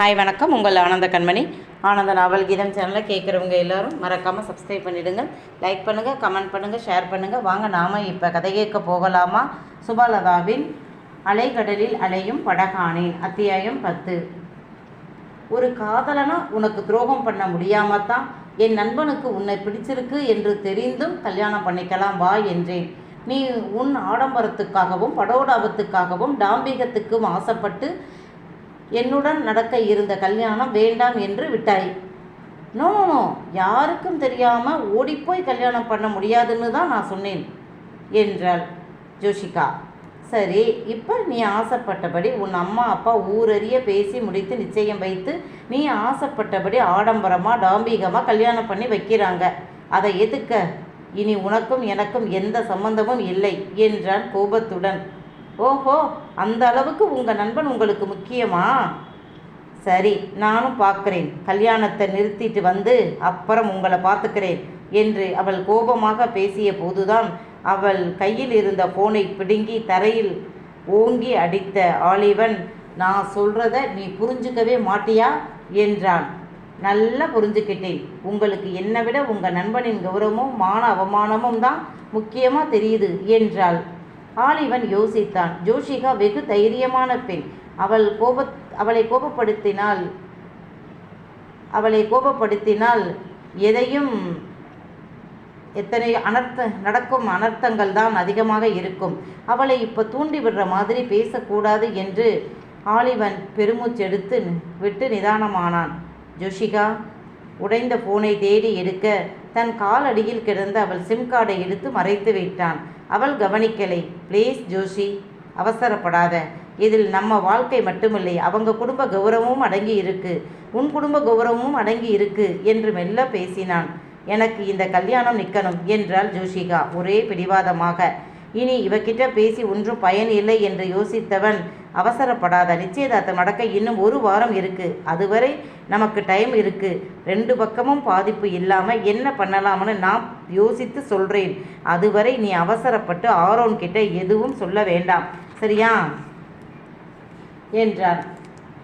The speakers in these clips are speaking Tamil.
ஹாய் வணக்கம். உங்கள் ஆனந்த கண்மணி. ஆனந்த நாவல் கீதம் சேனலை கேட்குறவங்க எல்லோரும் மறக்காமல் சப்ஸ்கிரைப் பண்ணிவிடுங்க லைக் பண்ணுங்கள் கமெண்ட் பண்ணுங்கள் ஷேர் பண்ணுங்கள் வாங்க நாம் இப்போ கதை கேட்க போகலாமா? சுபலதாவின் அலைகடலில் அலையும் படகானேன் அத்தியாயம் பத்து. ஒரு காதலனா உனக்கு துரோகம் பண்ண முடியாமல் தான் என் நண்பனுக்கு உன்னை பிடிச்சிருக்கு என்று தெரிந்தும் கல்யாணம் பண்ணிக்கலாம் வா என்றேன். நீ உன் ஆடம்பரத்துக்காகவும் படோடாபத்துக்காகவும் டாம்பிகத்துக்கும் ஆசைப்பட்டு என்னுடன் நடக்க இருந்த கல்யாணம் வேண்டாம் என்று விட்டாய். நோ நோ நோ யாருக்கும் தெரியாமல் ஓடிப்போய் கல்யாணம் பண்ண முடியாதுன்னு தான் நான் சொன்னேன் என்றாள் ஜோஷிகா. சரி இப்போ நீ ஆசைப்பட்டபடி உன் அம்மா அப்பா ஊரறிய பேசி முடித்து நிச்சயம் வைத்து நீ ஆசைப்பட்டபடி ஆடம்பரமாக டாம்பீகமாக கல்யாணம் பண்ணி வைக்கிறாங்க. அதை எதுக்க? இனி உனக்கும் எனக்கும் எந்த சம்பந்தமும் இல்லை என்றான் கோபத்துடன். ஓஹோ அந்த அளவுக்கு உங்கள் நண்பன் உங்களுக்கு முக்கியமா? சரி நானும் பார்க்குறேன். கல்யாணத்தை நிறுத்திட்டு வந்து அப்புறம் உங்களை பார்த்துக்கிறேன் என்று அவள் கோபமாக பேசிய போதுதான் அவள் கையில் இருந்த போனை பிடுங்கி தரையில் ஓங்கி அடித்த ஆலிவன் நான் சொல்கிறத நீ புரிஞ்சுக்கவே மாட்டியா? என்றான். நல்லா புரிஞ்சுக்கிட்டேன். உங்களுக்கு என்னை விட உங்கள் நண்பனின் கௌரவமும் மான அவமானமும் தான் முக்கியமாக தெரியுது என்றாள். ஆலிவன் யோசித்தான். ஜோஷிகா வெகு தைரியமான பெண். அவள் கோப அவளை கோபப்படுத்தினால் அவளை கோபப்படுத்தினால் எதையும் எத்தனை அனர்த்த நடக்கும் அனர்த்தங்கள் தான் அதிகமாக இருக்கும். அவளை இப்போ தூண்டி விடுற மாதிரி பேசக்கூடாது என்று ஆலிவன் பெருமூச்செடுத்து விட்டு நிதானமானான். ஜோஷிகா உடைந்த போனை தேடி எடுக்க தன் காலடியில் கிடந்த அவள் சிம் கார்டை எடுத்து மறைத்து விட்டான் அவள் கவனிக்கலை. ப்ளீஸ் ஜோஷி அவசரப்படாத. இதில் நம்ம வாழ்க்கை மட்டுமில்லை. அவங்க குடும்ப கௌரவமும் அடங்கி இருக்கு. உன் குடும்ப கௌரவமும் அடங்கி இருக்கு என்று மெல்ல பேசினான். எனக்கு இந்த கல்யாணம் நிற்கணும் என்றாள் ஜோஷிகா ஒரே பிடிவாதமாக. இனி இவகிட்ட பேசி ஒன்றும் பயன் இல்லை என்று யோசித்தவன் அவசரப்படாத நிச்சயதார்த்தம் நடக்க இன்னும் ஒரு வாரம் இருக்கு. அதுவரை நமக்கு டைம் இருக்கு. ரெண்டு பக்கமும் பாதிப்பு இல்லாமல் என்ன பண்ணலாம்னு நான் யோசித்து சொல்கிறேன் அதுவரை நீ அவசரப்பட்டு ஆரோன் கிட்ட எதுவும் சொல்ல வேண்டாம். சரியா? என்றான்.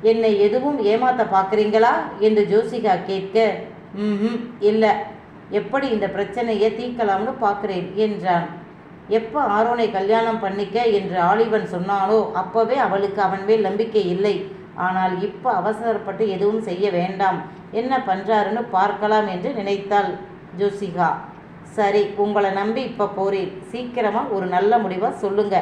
என்னை எதுவும் ஏமாத்த பார்க்குறீங்களா? என்று ஜோசிகா கேட்க ம் இல்லை. எப்படி இந்த பிரச்சனையை தீர்க்கலாம்னு பார்க்குறேன் என்றான். எப்போ ஆரோனை கல்யாணம் பண்ணிக்க என்று ஆலிவன் சொன்னானோ அப்போவே அவளுக்கு அவன் மேல் நம்பிக்கை இல்லை. ஆனால் இப்போ அவசரப்பட்டு எதுவும் செய்ய வேண்டாம். என்ன பண்ணுறாருன்னு பார்க்கலாம் என்று நினைத்தாள் ஜோசிகா. சரி உங்களை நம்பி இப்போ போறேன். சீக்கிரமாக ஒரு நல்ல முடிவாக சொல்லுங்க.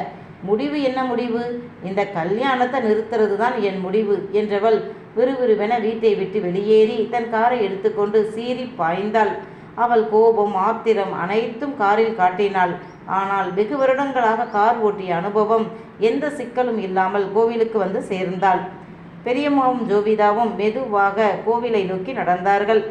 முடிவு என்ன முடிவு? இந்த கல்யாணத்தை நிறுத்துறது தான் என் முடிவு என்றவள் விறுவிறுவென வீட்டை விட்டு வெளியேறி தன் காரை எடுத்துக்கொண்டு சீறி பாய்ந்தாள். அவள் கோபம் ஆத்திரம் அனைத்தும் காரில் காட்டினாள். ஆனால் வெகு வருடங்களாக கார் ஓட்டிய அனுபவம் எந்த சிக்கலும் இல்லாமல் கோவிலுக்கு வந்து சேர்ந்தாள். பெரியம்மாவும் ஜோவிதாவும் மெதுவாக கோவிலை நோக்கி நடந்தார்கள்.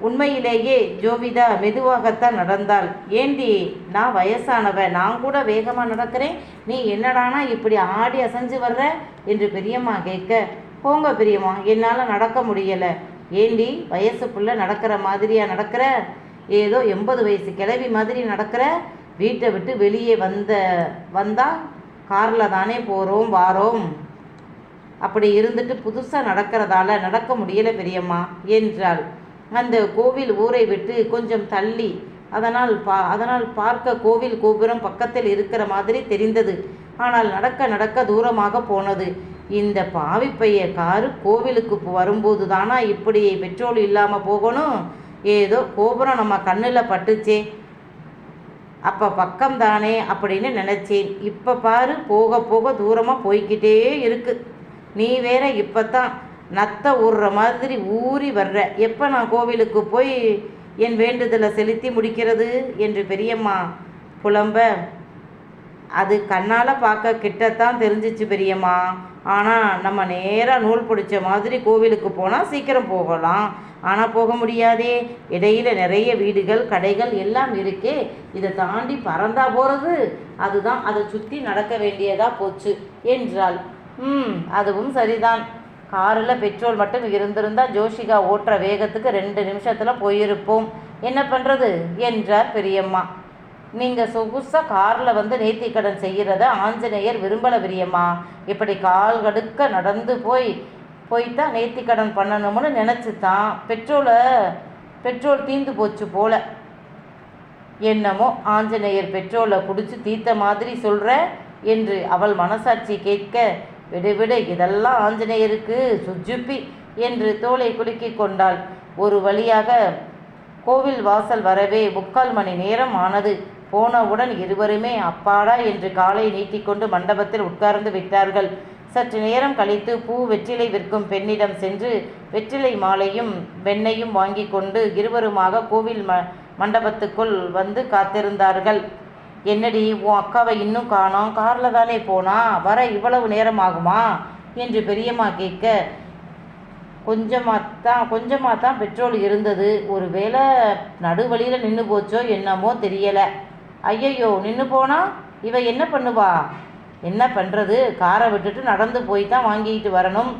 உண்மையிலேயே ஜோவிதா மெதுவாகத்தான் நடந்தாள். ஏண்டி நான் வயசானவ நான் கூட வேகமாக நடக்கிறேன். நீ என்னடானா இப்படி ஆடி அசைஞ்சு வர்ற? என்று பெரியம்மா கேட்க போங்க பெரியம்மா என்னால் நடக்க முடியலை. ஏண்டி வயசுக்குள்ளே நடக்கிற மாதிரியா நடக்கிற? ஏதோ எண்பது வயசு கிளவி மாதிரி நடக்கிற வீட்டை விட்டு வெளியே வந்த வந்தால் காரில் தானே போகிறோம் வாரோம். அப்படி இருந்துட்டு புதுசாக நடக்கிறதால நடக்க முடியல பெரியம்மா என்றாள். அந்த கோவில் ஊரை விட்டு கொஞ்சம் தள்ளி அதனால் பா அதனால் பார்க்க கோவில் கோபுரம் பக்கத்தில் இருக்கிற மாதிரி தெரிந்தது. ஆனால் நடக்க நடக்க தூரமாக போனது. இந்த பாவிப்பைய காரு கோவிலுக்கு வரும்போது தானா இப்படி பெட்ரோல் இல்லாமல் போகணும்? ஏதோ கோபுரம் நம்ம கண்ணில் பட்டுச்சே. அப்போ பக்கம் தானே அப்படின்னு நினச்சேன். இப்போ பாரு போக போக தூரமாக போய்கிட்டே இருக்குது நீ வேற இப்போ தான் நத்த ஊறுற மாதிரி ஊறி வர்ற. எப்போ நான் கோவிலுக்கு போய் என் வேண்டுதலை செலுத்தி முடிக்கிறது? என்று பெரியம்மா புலம்ப. அது கண்ணால் பார்க்க கிட்டத்தான் தெரிஞ்சிச்சு பெரியம்மா. ஆனால் நம்ம நேராக நூல் பிடிச்ச மாதிரி கோவிலுக்கு போனால் சீக்கிரம் போகலாம். ஆனால் போக முடியாதே. இடையில் நிறைய வீடுகள் கடைகள் எல்லாம் இருக்கே. இதை தாண்டி பறந்தா போகிறது அதுதான் அதை சுற்றி நடக்க வேண்டியதாக போச்சு என்றாள். ம் அதுவும் சரிதான். காரில் பெட்ரோல் மட்டும் இருந்திருந்தால் ஜோஷிகா ஓட்டுற வேகத்துக்கு ரெண்டு நிமிஷத்தில் போயிருப்போம். என்ன பண்ணுறது என்றார் பெரியம்மா. நீங்கள் சொகுசாக காரில் வந்து நேர்த்திக்கடன் செய்கிறத ஆஞ்சநேயர் விரும்பலை பெரியம்மா. இப்படி கால் கடுக்க நடந்து போய் போய்தான் நேர்த்தி கடன் பண்ணணும்னு நினச்சி தான் பெட்ரோலை பெட்ரோல் தீந்து போச்சு போல. என்னமோ ஆஞ்சநேயர் பெட்ரோலை குடிச்சு தீர்த்த மாதிரி சொல்கிற என்று அவள் மனசாட்சி கேட்க விடு விடு இதெல்லாம் ஆஞ்சநேயருக்கு சுஜுப்பி என்று தோலை குலுக்கி கொண்டாள். ஒரு வழியாக கோவில் வாசல் வரவே முக்கால் மணி நேரம் ஆனது. போனவுடன் இருவருமே அப்பாடா என்று காலை நீட்டிக்கொண்டு மண்டபத்தில் உட்கார்ந்து விட்டார்கள். சற்று நேரம் கழித்து பூ வெற்றிலை விற்கும் பெண்ணிடம் சென்று வெற்றிலை மாலையும் வெண்ணையும் வாங்கி கொண்டு இருவருமாக கோவில் ம மண்டபத்துக்குள் வந்து காத்திருந்தார்கள். என்னடி உன் அக்காவை இன்னும் காணோம். காரில் தானே போனா? வர இவ்வளவு நேரம் ஆகுமா? என்று பெரியம்மா கேட்க கொஞ்சமாக தான் கொஞ்சமாக தான் பெட்ரோல் இருந்தது. ஒரு வேளை நடுவழியில் நின்று போச்சோ என்னமோ தெரியலை. ஐயையோ நின்று போனா இவ என்ன பண்ணுவா? என்ன பண்ணுறது காரை விட்டுட்டு நடந்து போய் தான் வாங்கிட்டு வரணும்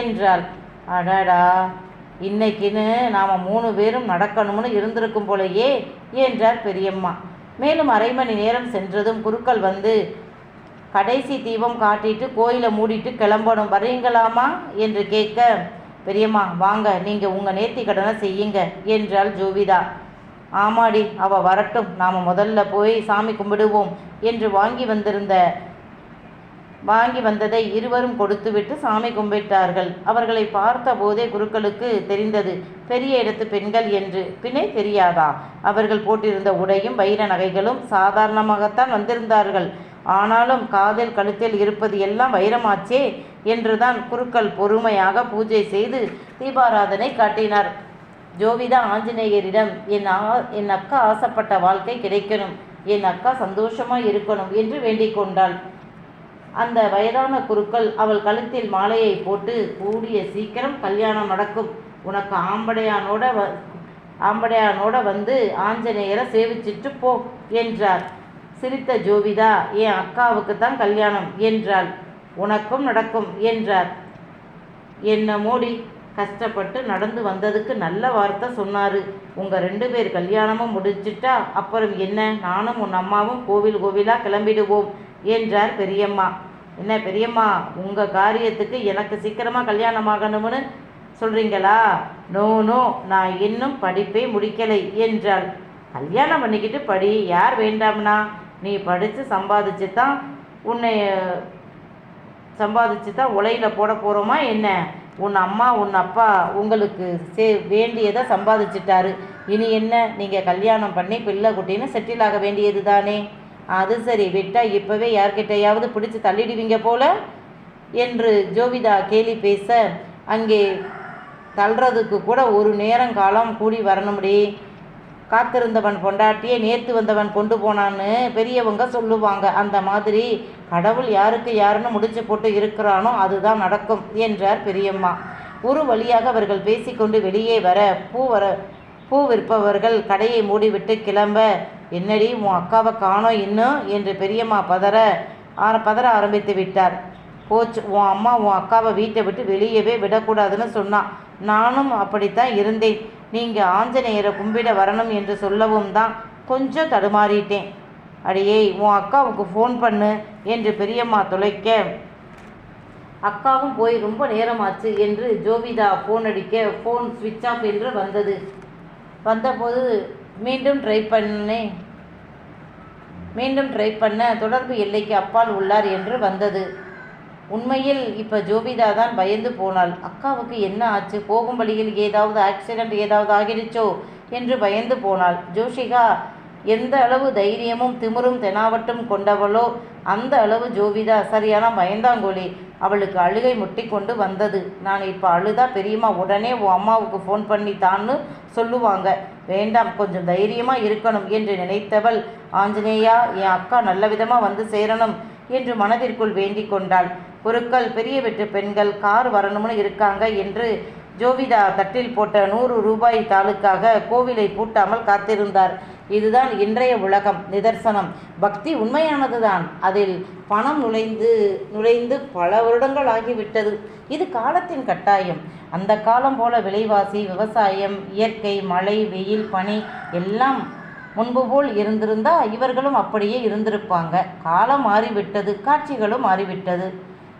என்றாள். அடாடா இன்னைக்குன்னு நாம் மூணு பேரும் நடக்கணும்னு இருந்திருக்கும் போலயே என்றார் பெரியம்மா. மேலும் அரை மணி நேரம் சென்றதும் குருக்கள் வந்து கடைசி தீபம் காட்டிட்டு கோயிலை மூடிட்டு கிளம்பணும் வரீங்களாமா என்று கேட்க பெரியம்மா வாங்க நீங்கள் உங்கள் நேர்த்தி கடனை செய்யுங்க என்றாள் ஜோவிதா. ஆமாடி அவ வரட்டும். நாம் முதல்ல போய் சாமி கும்பிடுவோம் என்று வாங்கி வந்திருந்த வாங்கி வந்ததை இருவரும் கொடுத்துவிட்டு சாமி கும்பிட்டார்கள். அவர்களை பார்த்த போதே குருக்களுக்கு தெரிந்தது பெரிய இடத்து பெண்கள் என்று. பின்னே தெரியாதா? அவர்கள் போட்டிருந்த உடையும் வைர நகைகளும் சாதாரணமாகத்தான் வந்திருந்தார்கள். ஆனாலும் காதில் கழுத்தில் இருப்பது எல்லாம் வைரமாச்சே என்றுதான் குருக்கள் பொறுமையாக பூஜை செய்து தீபாராதனை காட்டினார். ஜோவிதா ஆஞ்சநேயரிடம் என் ஆ என் அக்கா ஆசைப்பட்ட வாழ்க்கை கிடைக்கணும். என் அக்கா சந்தோஷமாக இருக்கணும் என்று வேண்டிக் கொண்டாள். அந்த வயதான குருக்கள் அவள் கழுத்தில் மாலையை போட்டு கூடிய சீக்கிரம் கல்யாணம் நடக்கும். உனக்கு ஆம்படையானோட வ ஆம்படையானோட வந்து ஆஞ்சநேயரை சேவிச்சிட்டு போ என்றார். சிரித்த ஜோவிதா என் அக்காவுக்கு தான் கல்யாணம் என்றாள். உனக்கும் நடக்கும் என்றார். என்ன மோடி கஷ்டப்பட்டு நடந்து வந்ததுக்கு நல்ல வார்த்தை சொன்னாரு. உங்க ரெண்டு பேர் கல்யாணமும் முடிச்சிட்டா அப்புறம் என்ன? நானும் உன் அம்மாவும் கோவில் கோவிலா கிளம்பிடுவோம் என்றார் பெரியம்மா. என்ன பெரியம்மா உங்க காரியத்துக்கு எனக்கு சீக்கிரமா கல்யாணம் ஆகணும்னு சொல்றீங்களா? நோ நோ நான் இன்னும் படிப்பே முடிக்கலை என்றாள். கல்யாணம் பண்ணிக்கிட்டு படி யார் வேண்டாம்னா? நீ படித்து சம்பாதிச்சு தான் உன்னை சம்பாதிச்சு தான் உலையில் போட போகிறோமா என்ன? உன் அம்மா உன் அப்பா உங்களுக்கு சே வேண்டியதை சம்பாதிச்சிட்டாரு. இனி என்ன? நீங்கள் கல்யாணம் பண்ணி பிள்ளை குட்டின்னு செட்டில் ஆக வேண்டியது தானே அது சரி விட்டா இப்போவே யார்கிட்டையாவது பிடிச்சி தள்ளிடுவீங்க போல? என்று ஜோவிதா கேலி பேச அங்கே தள்ளுறதுக்கு கூட ஒரு நேரம் காலம் கூடி வரணும்டி. காத்திருந்தவன் பொண்டாட்டியே நேற்று வந்தவன் கொண்டு போனான்னு பெரியவங்க சொல்லுவாங்க. அந்த மாதிரி கடவுள் யாருக்கு யாருன்னு முடிச்சு போட்டு இருக்கிறானோ அதுதான் நடக்கும் என்றார் பெரியம்மா. ஒரு வழியாக அவர்கள் பேசிக்கொண்டு வெளியே வர பூ வர பூ விற்பவர்கள் கடையை மூடிவிட்டு கிளம்ப என்னடி உன் அக்காவை காணோம் இன்னும்? என்று பெரியம்மா பதற ஆர பதற ஆரம்பித்து விட்டார். போச்சு உன் அம்மா உன் அக்காவை வீட்டை விட்டு வெளியவே விடக்கூடாதுன்னு சொன்னான் நானும் அப்படித்தான் இருந்தேன். நீங்கள் ஆஞ்சநேயரை கும்பிட வரணும் என்று சொல்லவும் தான் கொஞ்சம் தடுமாறிட்டேன். அடியே உன் அக்காவுக்கு ஃபோன் பண்ணு என்று பெரியம்மா தொலைக்க. அக்காவும் போய் ரொம்ப நேரமாச்சு என்று ஜோவிதா ஃபோன் அடிக்க ஃபோன் ஸ்விட்ச் ஆஃப் என்று வந்தது. வந்தபோது மீண்டும் ட்ரை பண்ணேன் மீண்டும் ட்ரை பண்ண தொடர்பு எல்லைக்கு அப்பால் உள்ளார் என்று வந்தது. உண்மையில் இப்போ ஜோபிதா தான் பயந்து போனாள். அக்காவுக்கு என்ன ஆச்சு? போகும் வழியில் ஏதாவது ஆக்சிடென்ட் ஏதாவது ஆகிடுச்சோ என்று பயந்து போனாள். ஜோஷிகா எந்த அளவு தைரியமும் திமிரும் தெனாவட்டும் கொண்டவளோ அந்த அளவு ஜோவிதா சரியான பயந்தாங்கோலி அவளுக்கு அழுகை முட்டி கொண்டு வந்தது. நான் இப்போ அழுதா பெரியம்மா உடனே உன் அம்மாவுக்கு ஃபோன் பண்ணி தான்னு சொல்லுவாங்க. வேண்டாம் கொஞ்சம் தைரியமாக இருக்கணும் என்று நினைத்தவள் ஆஞ்சநேயா என் அக்கா நல்ல விதமாக வந்து சேரணும் என்று மனதிற்குள் வேண்டிக் கொண்டாள். குருக்கள் பெரிய வெட்டு பெண்கள் கார் வரணும்னு இருக்காங்க என்று ஜோவிதா தட்டில் போட்ட நூறு ரூபாய் தாளுக்காக கோவிலை பூட்டாமல் காத்திருந்தார். இதுதான் இன்றைய உலகம் நிதர்சனம். பக்தி உண்மையானதுதான். அதில் பணம் நுழைந்து நுழைந்து பல வருடங்கள் ஆகிவிட்டது. இது காலத்தின் கட்டாயம். அந்த காலம் போல விலைவாசி விவசாயம் இயற்கை மழை வெயில் பனி எல்லாம் முன்பு போல் இருந்திருந்தா இவர்களும் அப்படியே இருந்திருப்பாங்க. காலம் மாறிவிட்டது காட்சிகளும் மாறிவிட்டது.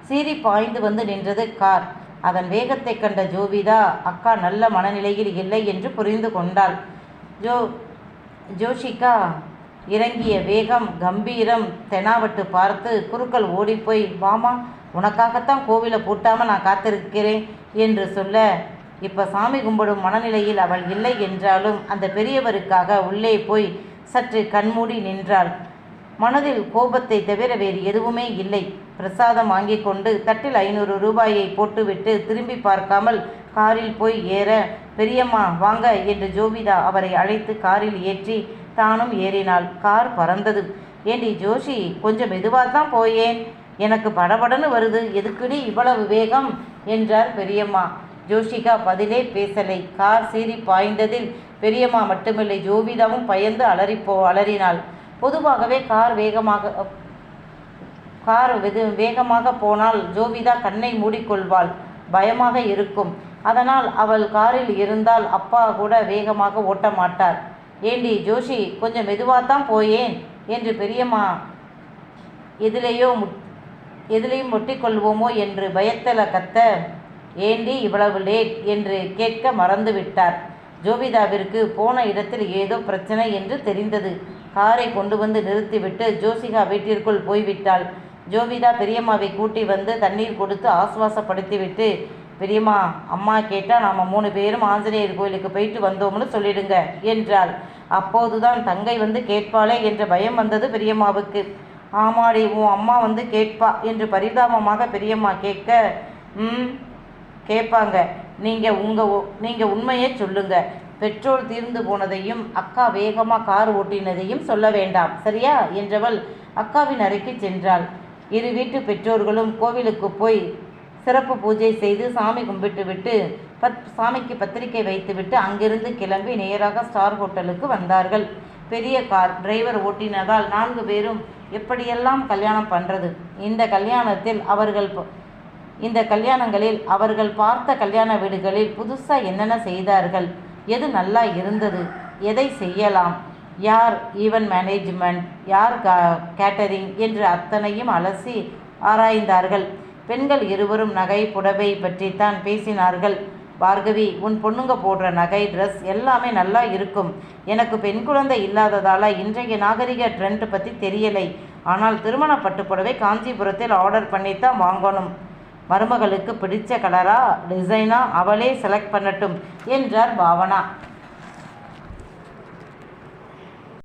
சீறி பாய்ந்து வந்து நின்றது கார். அதன் வேகத்தை கண்ட ஜோவிதா அக்கா நல்ல மனநிலையில் இல்லை என்று புரிந்து கொண்டாள். ஜோ ஜோஷிகா இறங்கிய வேகம் கம்பீரம் தெனாவட்டு பார்த்து குருக்கள் ஓடிப்போய் வாமா உனக்காகத்தான் கோவிலை பூட்டாமல் நான் காத்திருக்கிறேன் என்று சொல்ல இப்போ சாமி கும்பிடும் மனநிலையில் அவள் இல்லை என்றாலும் அந்த பெரியவருக்காக உள்ளே போய் சற்று கண்மூடி நின்றாள். மனதில் கோபத்தை தவிர வேறு எதுவுமே இல்லை. பிரசாதம் வாங்கி கொண்டு தட்டில் ஐநூறு ரூபாயை போட்டுவிட்டு திரும்பி பார்க்காமல் காரில் போய் ஏற பெரியம்மா வாங்க என்று ஜோவிதா அவரை அழைத்து காரில் ஏற்றி தானும் ஏறினாள். கார் பறந்தது. ஏண்டி ஜோஷி கொஞ்சம் மெதுவாக தான் போயேன். எனக்கு படபடன்னு வருது. எதுக்குடி இவ்வளவு வேகம்? என்றார் பெரியம்மா. ஜோஷிகா பதிலே பேசலை. கார் சீறி பாய்ந்ததில் பெரியம்மா மட்டுமில்லை. ஜோவிதாவும் பயந்து அலறிப்போ அலறினாள். பொதுவாகவே கார் வேகமாக கார் வெது வேகமாக போனால் ஜோவிதா கண்ணை மூடிக்கொள்வாள். பயமாக இருக்கும். அதனால் அவள் காரில் இருந்தால் அப்பா கூட வேகமாக ஓட்ட மாட்டார். ஏண்டி ஜோஷி கொஞ்சம் மெதுவாக தான் போயேன் என்று பெரியம்மா எதிலேயோ முட் எதிலையும் ஒட்டிக்கொள்வோமோ என்று பயத்தில் கத்த ஏண்டி இவ்வளவு லேட் என்று கேட்க மறந்துவிட்டார். ஜோவிதாவிற்கு போன இடத்தில் ஏதோ பிரச்சனை என்று தெரிந்தது. காரை கொண்டு வந்து நிறுத்திவிட்டு ஜோசிகா வீட்டிற்குள் போய்விட்டாள். ஜோவிதா பெரியம்மாவை கூட்டி வந்து தண்ணீர் கொடுத்து ஆசுவாசப்படுத்திவிட்டு பெரியம்மா அம்மா கேட்டால் நாம் மூணு பேரும் ஆஞ்சநேயர் கோயிலுக்கு போயிட்டு வந்தோம்னு சொல்லிடுங்க என்றாள். அப்போதுதான் தங்கை வந்து கேட்பாளே என்ற பயம் வந்தது பெரியம்மாவுக்கு. ஆமாடி உன் அம்மா வந்து கேட்பா என்று பரிதாபமாக பெரியம்மா கேட்க ம் கேட்பாங்க. நீங்கள் உங்கள் நீங்கள் உண்மையே சொல்லுங்கள் பெட்ரோல் தீர்ந்து போனதையும் அக்கா வேகமாக கார் ஓட்டினதையும் சொல்ல வேண்டாம் சரியா? என்றவள் அக்காவின் அறைக்கு சென்றாள். இரு வீட்டு பெற்றோர்களும் கோவிலுக்கு போய் சிறப்பு பூஜை செய்து சாமி கும்பிட்டு விட்டு பத் சாமிக்கு பத்திரிக்கை வைத்துவிட்டு அங்கிருந்து கிளம்பி நேராக ஸ்டார் ஹோட்டலுக்கு வந்தார்கள். பெரிய கார் டிரைவர் ஓட்டினதால் நான்கு பேரும் எப்படியெல்லாம் கல்யாணம் பண்ணுறது இந்த கல்யாணத்தில் அவர்கள் இந்த கல்யாணங்களில் அவர்கள் பார்த்த கல்யாண வீடுகளில் புதுசாக என்னென்ன செய்தார்கள்? எது நல்லா இருந்தது? எதை செய்யலாம்? யார் ஈவென்ட் மேனேஜ்மெண்ட் யார் கேட்டரிங் என்று அத்தனையும் அலசி ஆராய்ந்தார்கள். பெண்கள் இருவரும் நகை புடவை பற்றித்தான் பேசினார்கள். பார்கவி உன் பொண்ணுங்க போடுற நகை ட்ரெஸ் எல்லாமே நல்லா இருக்கும். எனக்கு பெண் குழந்தை இல்லாததால இன்றைய நாகரிக ட்ரெண்ட் பற்றி தெரியலை. ஆனால் திருமண பட்டு புடவை காஞ்சிபுரத்தில் ஆர்டர் பண்ணித்தான் வாங்கணும். மருமகளுக்கு பிடிச்ச கலரா டிசைனா அவளே செலக்ட் பண்ணட்டும் என்றார் பாவனா.